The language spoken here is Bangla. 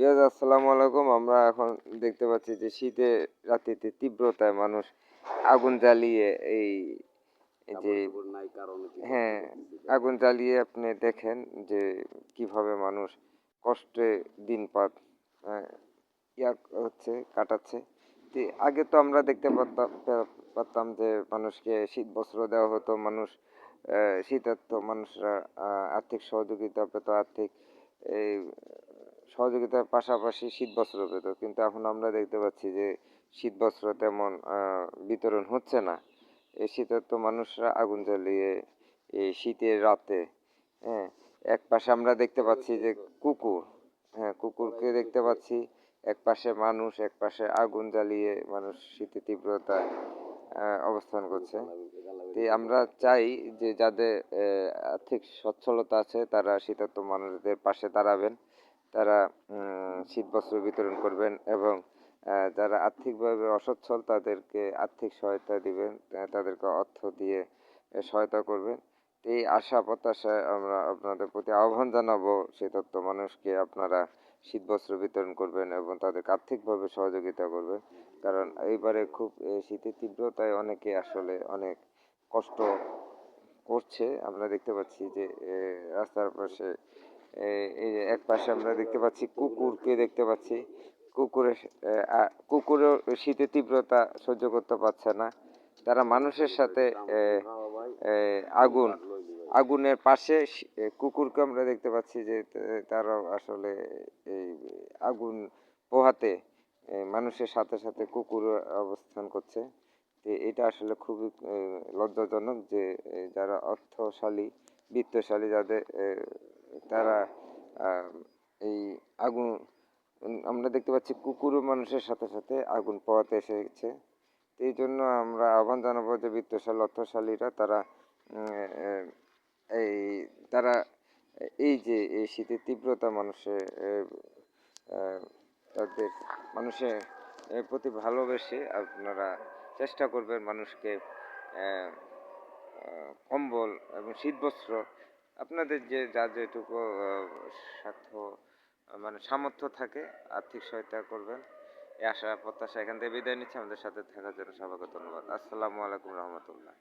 বিয়াজ আসসালামু আলাইকুম। আমরা এখন দেখতে পাচ্ছি যে শীতে রাত্রিতে তীব্রতায় মানুষ আগুন জ্বালিয়ে এই যে হ্যাঁ আগুন জ্বালিয়ে আপনি দেখেন যে কীভাবে মানুষ কষ্টে দিন পাত ইয়া হচ্ছে কাটাচ্ছে। আগে তো আমরা দেখতে পারতাম পারতাম যে মানুষকে শীত বস্ত্র দেওয়া হতো মানুষ আহ, শীতার্ত মানুষরা আর্থিক সহযোগিতা পেত আর্থিক এই সহযোগিতার পাশাপাশি শীত বস্ত্র পেত। কিন্তু এখন আমরা দেখতে পাচ্ছি যে শীত বস্ত্র তেমন বিতরণ হচ্ছে না। এই শীতার্ত মানুষরা আগুন জ্বালিয়ে এই শীতের রাতে হ্যাঁ এক পাশে আমরা দেখতে পাচ্ছি যে কুকুর হ্যাঁ কুকুরকে দেখতে পাচ্ছি এক পাশে মানুষ, এক পাশে আগুন জ্বালিয়ে মানুষ শীতের তীব্রতায় অবস্থান করছে। তো আমরা চাই যে যাদের আর্থিক সচ্ছলতা আছে তারা শীতার্ত মানুষদের পাশে দাঁড়াবেন। তারা উম, শীতবস্ত্র বিতরণ করবেন এবং যারা আর্থিকভাবে অসচ্ছল তাদেরকে আর্থিক সহায়তা দিবেন তাদেরকে অর্থ দিয়ে সহায়তা করবেন। এই আশা প্রত্যাশায় আমরা আপনাদের প্রতি আহ্বান জানাব শীতার্ত মানুষকে আপনারা শীতবস্ত্র বিতরণ করবেন এবং তাদেরকে আর্থিকভাবে সহযোগিতা করবেন। কারণ এইবারে খুব শীতের তীব্রতায় অনেকে আসলে অনেক কষ্ট করছে। আমরা দেখতে পাচ্ছি যে রাস্তার পাশে এক পাশে আমরা দেখতে পাচ্ছি কুকুরকে দেখতে পাচ্ছি। কুকুরের কুকুরও শীতের তীব্রতা সহ্য করতে পারছে না। তারা মানুষের সাথে আগুন, আগুনের পাশে কুকুরকে আমরা দেখতে পাচ্ছি যে তারা আসলে এই আগুন পোহাতে মানুষের সাথে সাথে কুকুর অবস্থান করছে। এটা আসলে খুবই লজ্জাজনক যে যারা অর্থশালী, বিত্তশালী, যাদের তারা এই আগুন, আমরা দেখতে পাচ্ছি কুকুরও মানুষের সাথে সাথে আগুন পোহাতে এসেছে। এই জন্য আমরা আহ্বান জানাব যে বিত্তশালী অর্থশালীরা তারা এই তারা এই যে এই শীতের তীব্রতা মানুষের তাদের মানুষের প্রতি ভালোবেসে আপনারা চেষ্টা করবেন মানুষকে কম্বল এবং শীতবস্ত্র আপনাদের যে, যা যেটুকু সাধ্য মানে সামর্থ্য থাকে, আর্থিক সহায়তা করবেন। এই আশা, প্রত্যাশা এখান থেকে বিদায় নিচ্ছি। আমাদের সাথে থাকার জন্য সবাইকে ধন্যবাদ। আসসালামু আলাইকুম রহমতুল্লাহ।